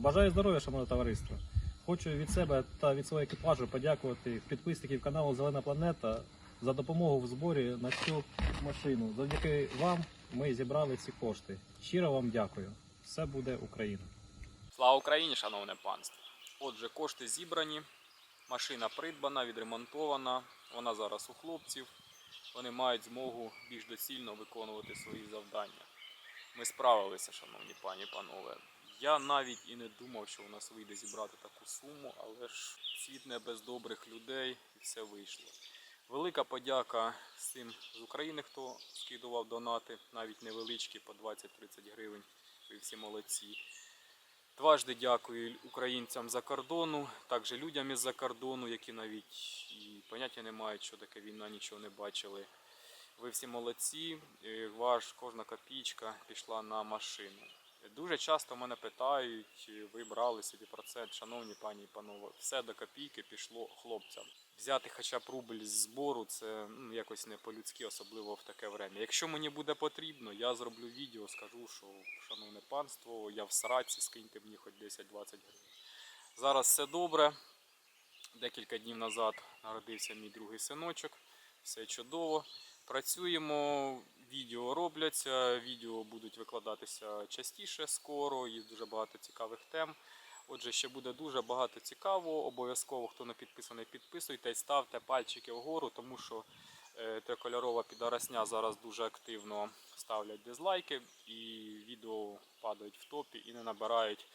Бажаю здоров'я, шановне товариство. Хочу від себе та від свого екіпажу подякувати підписників каналу Зелена Планета за допомогу в зборі на цю машину. Завдяки вам ми зібрали ці кошти. Щиро вам дякую. Все буде Україна. Слава Україні, шановне панство! Отже, кошти зібрані, машина придбана, відремонтована. Вона зараз у хлопців. Вони мають змогу більш доцільно виконувати свої завдання. Ми справилися, шановні пані і панове. Я навіть і не думав, що у нас вийде зібрати таку суму, але ж світ не без добрих людей і все вийшло. Велика подяка всім з України, хто скидував донати, навіть невеличкі по 20-30 гривень. Ви всі молодці. Дважди дякую українцям за кордону, також людям із-за кордону, які навіть і поняття не мають, що таке війна, нічого не бачили. Ви всі молодці, ваш кожна копійка пішла на машину. Дуже часто мене питають, ви брали собі процент, шановні пані і панове, все до копійки пішло хлопцям. Взяти хоча б рубль з збору це ну, якось не по-людськи, особливо в таке время. Якщо мені буде потрібно, я зроблю відео, скажу, що шановне панство, я в сраці, скиньте мені хоч 10-20 гривень. Зараз все добре. Декілька днів назад народився мій другий синочок. Все чудово. Працюємо, відео робляться, відео будуть викладатися частіше скоро, є дуже багато цікавих тем. Отже, ще буде дуже багато цікавого. Обов'язково, хто не підписаний, підписуйтесь, ставте пальчики вгору, тому що е, трикольорова підоросня зараз дуже активно ставлять дизлайки і відео падають в топі і не набирають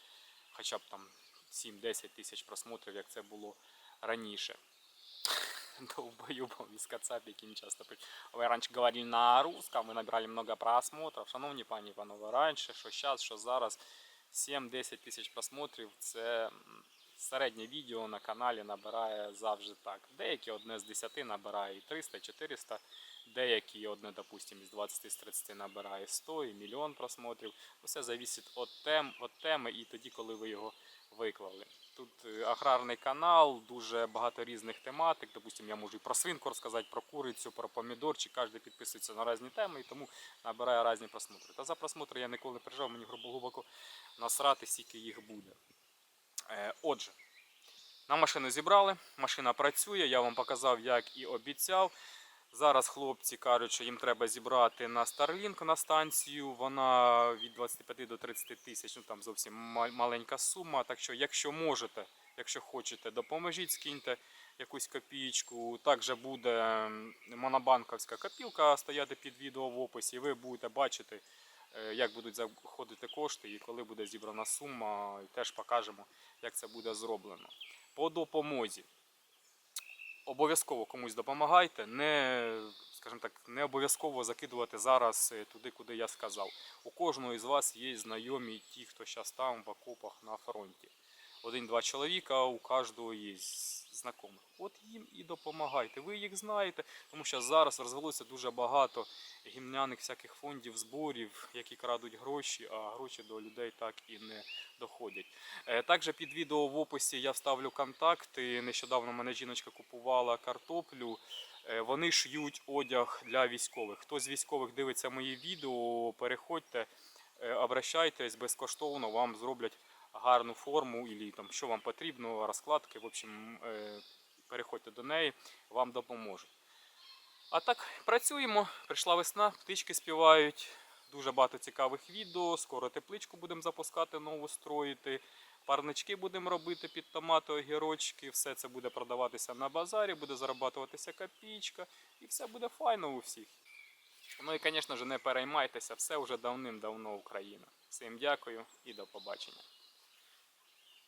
хоча б там 7-10 тисяч просмотрів, як це було раніше. Долбоебом из Кацапи, які не часто. Ви раніше говорили на русском, ви набирали много просмотрів. Шановні пані і панове, раніше, що зараз, що зараз 7-10 тисяч просмотрів це середнє відео на каналі набирає завжди так. Деякі одне з 10 набирає і 300-400, деякі одне, допустим, із 20-30 набирає 100 і мільйон просмотрів. Все залежить від тем, від теми і тоді, коли ви його виклали. Тут е, аграрний канал, дуже багато різних тематик. Допустим, я можу і про свинку розказати, про курицю, про помідорчик. Кожен підписується на різні теми і тому набирає різні просмотри. Та за просмотри я ніколи не переживав, мені грубо глибоко насрати, скільки їх буде. Е, Отже, на машину зібрали, машина працює, я вам показав, як і обіцяв. Зараз хлопці кажуть, що їм треба зібрати на Starlink на станцію. Вона від 25 до 30 тисяч, ну там зовсім маленька сума. Так що, якщо можете, якщо хочете, допоможіть, скиньте якусь копійку. Також буде монобанковська копілка стояти під відео в описі. Ви будете бачити, е, як будуть заходити кошти і коли буде зібрана сума. І теж покажемо, як це буде зроблено. По допомозі обов'язково комусь допомагайте, не, скажімо так, не обов'язково закидувати зараз е, туди, куди я сказав. У кожного із вас є знайомі ті, хто зараз там в окопах на фронті. Один-два чоловіка, у кожного є знайомих. От їм і допомагайте. Ви їх знаєте, тому що зараз розвелося дуже багато гімняних всяких фондів, зборів, які крадуть гроші, а гроші до людей так і не доходять. Е, Також під відео в описі я вставлю контакти. Нещодавно мене жіночка купувала картоплю. Е, Вони шиють одяг для військових. Хто з військових дивиться мої відео, переходьте, е, обращайтесь безкоштовно, вам зроблять гарну форму, і там що вам потрібно, розкладки. В общем, е, переходьте до неї, вам допоможуть. А так, працюємо. Прийшла весна, птички співають. Дуже багато цікавих відео. Скоро тепличку будемо запускати, нову строїти. Парнички будемо робити під томати, огірочки. Все це буде продаватися на базарі, буде зарабатуватися копійка. І все буде файно у всіх. Ну і, звісно ж, не переймайтеся, все вже давним-давно Україна. Всім дякую і до побачення.